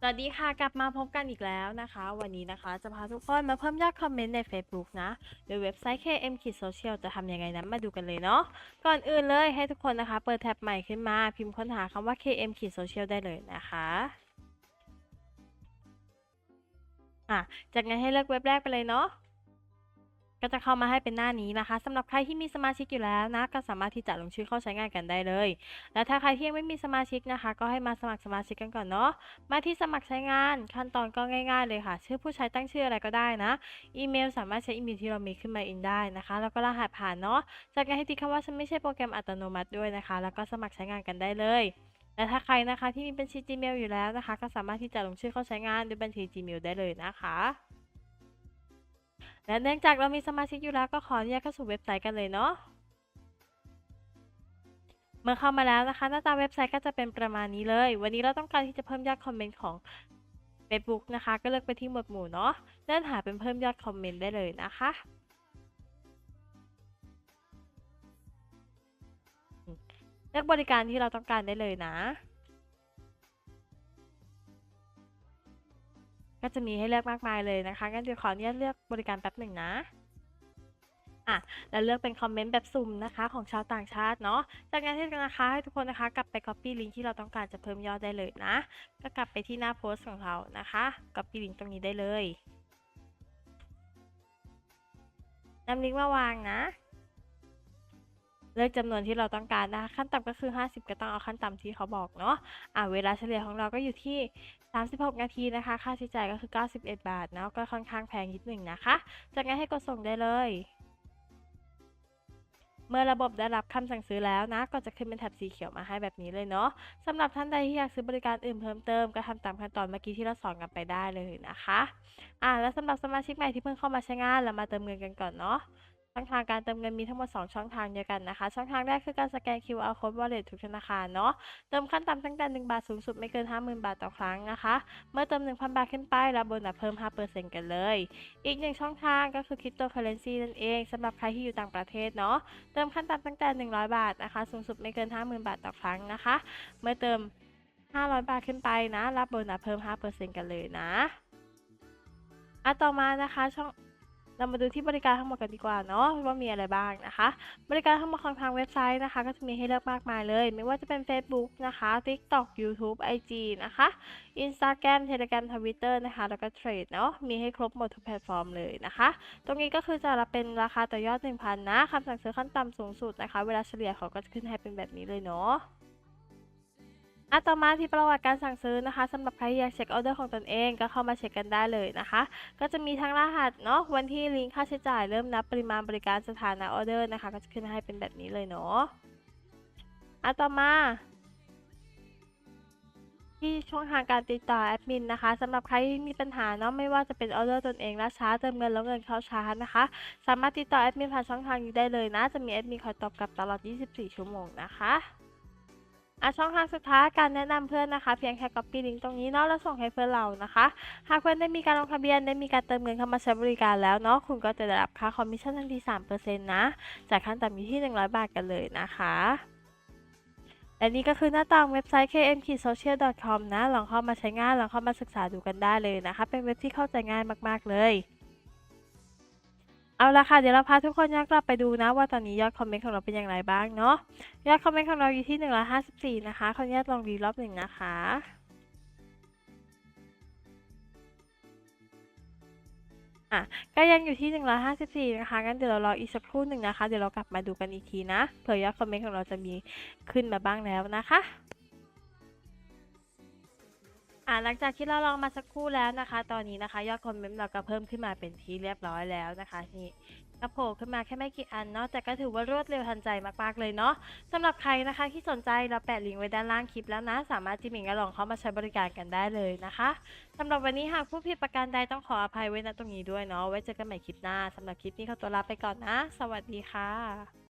สวัสดีค่ะ กลับมาพบกันอีกแล้วนะคะ วันนี้นะคะจะพาทุกคนมาเพิ่มยอดคอมเมนต์ใน Facebook นะโดยเว็บไซต์ KM k i d Social จะทำยังไงนั้นมาดูกันเลยเนาะก่อนอื่นเลยให้ทุกคนนะคะ เปิดแท็บใหม่ขึ้นมา พิมพ์ค้นหาคำว่า KM k i d Social ได้เลยนะคะอะจากนั้นให้เลือกเว็บแรกไปเลยเนาะ ก็จะเข้ามาให้เป็นหน้านี้นะคะสำหรับใครที่มีสมาชิกอยู่แล้วนะ ก็สามารถที่จะลงชื่อเข้าใช้งานกันได้เลย และถ้าใครที่ยังไม่มีสมาชิกนะคะ ก็ให้มาสมัครสมาชิกกันก่อนเนาะ มาที่สมัครใช้งานขั้นตอนก็ง่าย ๆ เลยค่ะ ชื่อผู้ใช้ตั้งชื่ออะไรก็ได้นะ อีเมลสามารถใช้อีเมลที่เรามีขึ้นมาเองได้นะคะ แล้วก็รหัสผ่านเนาะ จากนั้นให้ติ๊กคำว่าฉันไม่ใช่โปรแกรมอัตโนมัติด้วยนะคะ แล้วก็สมัครใช้งานกันได้เลยและถ้าใครนะคะที่มีบัญชี Gmail อยู่แล้วนะคะ ก็สามารถที่จะลงชื่อเข้าใช้งานด้วยบัญชี Gmail ได้เลยนะคะ และเนื่องจากเรามีสมาชิกอยู่แล้วก็ขออนุญาตเข้าสู่เว็บไซต์กันเลยเนาะ เมื่อเข้ามาแล้วนะคะ หน้าตาเว็บไซต์ก็จะเป็นประมาณนี้เลย วันนี้เราต้องการที่จะเพิ่มยอดคอมเมนต์ของ Facebook นะคะ ก็เลือกไปที่หมวดหมู่เนาะเลื่อนหาเป็นเพิ่มยอดคอมเมนต์ได้เลยนะคะเลือกบริการที่เราต้องการได้เลยนะ ก็จะมีให้เลือกมากมายเลยนะคะ งั้นเดี๋ยวขออนุญาตเลือกบริการแป๊บหนึ่งนะอะแล้วเลือกเป็นคอมเมนต์แบบสุ่มนะคะ ของชาวต่างชาติเนาะ จากนั้นที่นะคะให้ทุกคนนะคะกลับไป copy link ที่เราต้องการจะเพิ่มยอดได้เลยนะ ก็กลับไปที่หน้าโพสต์ของเรานะคะ copy link ตรงนี้ได้เลยนำลิงก์มาวางนะ เลือกจำนวนที่เราต้องการนะคะขั้นต่ำก็คือ 50 ก็ต้องเอาขั้นต่ำที่เขาบอกเนาะอะเวลาเฉลี่ยของเราก็อยู่ที่ 36 นาทีนะคะ ค่าใช้จ่ายก็คือ 91 บาทเนาะก็ค่อนข้างแพงนิดหนึ่งนะคะจากนั้นให้กดส่งได้เลยเมื่อระบบได้รับคำสั่งซื้อแล้วนะ ก็จะขึ้นเป็นแถบสีเขียวมาให้แบบนี้เลยเนาะสำหรับท่านใดที่อยากซื้อบริการอื่นเพิ่มเติมก็ทำตามขั้นตอนเมื่อกี้ที่เราสอนกันไปได้เลยนะคะ อ่าแล้วสำหรับสมาชิกใหม่ที่เพิ่งเข้ามาใช้งานเรามาเติมเงินกันก่อนเนาะ ช่องทางการเติมเงินมีทั้งหมด 2 ช่องทางเดียวกันนะคะ ช่องทางแรกคือการสแกน QR code wallet ทุกธนาคารเนาะ เติมขั้นต่ำตั้งแต่ 1 บาทสูงสุดไม่เกิน 50,000 บาทต่อครั้งนะคะ เมื่อเติม 1,000 บาทขึ้นไป รับโบนัสเพิ่ม 5%กันเลย อีกหนึ่งช่องทางก็คือ cryptocurrency นั่นเองสำหรับใครที่อยู่ต่างประเทศเนาะ เติมขั้นต่ำตั้งแต่ 100 บาทนะคะ สูงสุดไม่เกิน 50,000 บาทต่อครั้งนะคะ เมื่อเติม 500 บาทขึ้นไปนะ รับโบนัสเพิ่ม 5%กันเลยนะอะต่อมานะคะช่อง เรามาดูที่บริการทั้งหมดกันดีกว่าเนาะว่ามีอะไรบ้างนะคะ บริการทั้งหมดของทางเว็บไซต์นะคะ ก็จะมีให้เลือกมากมายเลย ไม่ว่าจะเป็น Facebook นะคะ TikTok YouTube IG นะคะ Instagram Telegram Twitter นะคะแล้วก็ Trade เนาะมีให้ครบหมดทุกแพลตฟอร์มเลยนะคะ ตรงนี้ก็คือจะรับเป็นราคาต่อยอด 1,000 นะคำสั่งซื้อขั้นต่ำสูงสุดนะคะ เวลาเฉลี่ยเขาก็จะขึ้นให้เป็นแบบนี้เลยเนาะ อะต่อมาที่ประวัติการสั่งซื้อนะคะสำหรับใครอยากเช็คออเดอร์ของตนเองก็เข้ามาเช็คกันได้เลยนะคะ ก็จะมีทั้งรหัสเนาะวันที่ลิงก์ค่าใช้จ่ายเริ่มนับปริมาณบริการสถานะออเดอร์นะคะ ก็จะขึ้นให้เป็นแบบนี้เลยเนาะอะต่อมาที่ช่องทางการติดต่อแอดมินนะคะสำหรับใครที่มีปัญหาเนาะไม่ว่าจะเป็นออเดอร์ตนเองล่าช้าเติมเงินแล้วเงินเข้าช้านะคะ สามารถติดต่อแอดมินผ่านช่องทางนี้ได้เลยนะ จะมีแอดมินคอยตอบกลับตลอด 24 ชั่วโมงนะคะ อะช่องทางสุดท้ายการแนะนำเพื่อนนะคะ เพียงแค่ copy link ตรงนี้เนาะแล้วส่งให้เพื่อนเรานะคะ หากเพื่อนได้มีการลงทะเบียนได้มีการเติมเงินเข้ามาใช้บริการแล้วเนาะคุณก็จะได้รับค่าคอมมิชชั่นทันที3%นะจากขั้นต่ำอยู่ที่ 100 บาทกันเลยนะคะและนี่ก็คือหน้าต่างเว็บไซต์ kmksocial.com นะ ลองเข้ามาใช้งาน ลองเข้ามาศึกษาดูกันได้เลยนะคะ เป็นเว็บที่เข้าใจง่ายมาก ๆ เลย เอาละค่ะ เดี๋ยวเราพาทุกคนย้อนกลับไปดูนะ ว่าตอนนี้ยอดคอมเมนต์ของเราเป็นอย่างไรบ้างเนาะยอดคอมเมนต์ของเราอยู่ที่ 154 นะคะขออนุญาตลองรีรอบหนึ่งนะคะอะก็ยังอยู่ที่ 154 นะคะ งั้นเดี๋ยวเรารออีกสักครู่หนึ่งนะคะ เดี๋ยวเรากลับมาดูกันอีกทีนะ เผื่อยอดคอมเมนต์ของเราจะมีขึ้นมาบ้างแล้วนะคะ อ่าหลังจากที่เราลองมาสักครู่แล้วนะคะ ตอนนี้นะคะ ยอดคอมเมนต์เราก็เพิ่มขึ้นมาเป็นที่เรียบร้อยแล้วนะคะนี่ก็โผล่ขึ้นมาแค่ไม่กี่อันเนาะแต่ก็ถือว่ารวดเร็วทันใจมากๆเลยเนาะสำหรับใครนะคะที่สนใจเราแปะลิงก์ไว้ด้านล่างคลิปแล้วนะ สามารถจิ้มลิงก์แล้วลองเข้ามาใช้บริการกันได้เลยนะคะสำหรับวันนี้หากผู้ผิดประการใดต้องขออภัยไว้ณตรงนี้ด้วยเนาะไว้เจอกันใหม่คลิปหน้าสำหรับคลิปนี้ขอตัวลาไปก่อนนะ สวัสดีค่ะ